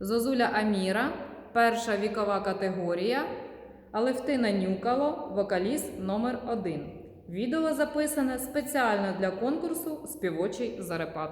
Зозуля Аміра, перша вікова категорія. Алевтина Нюкало, вокаліст номер 1 Відео записане спеціально для конкурсу Співочий зарепат.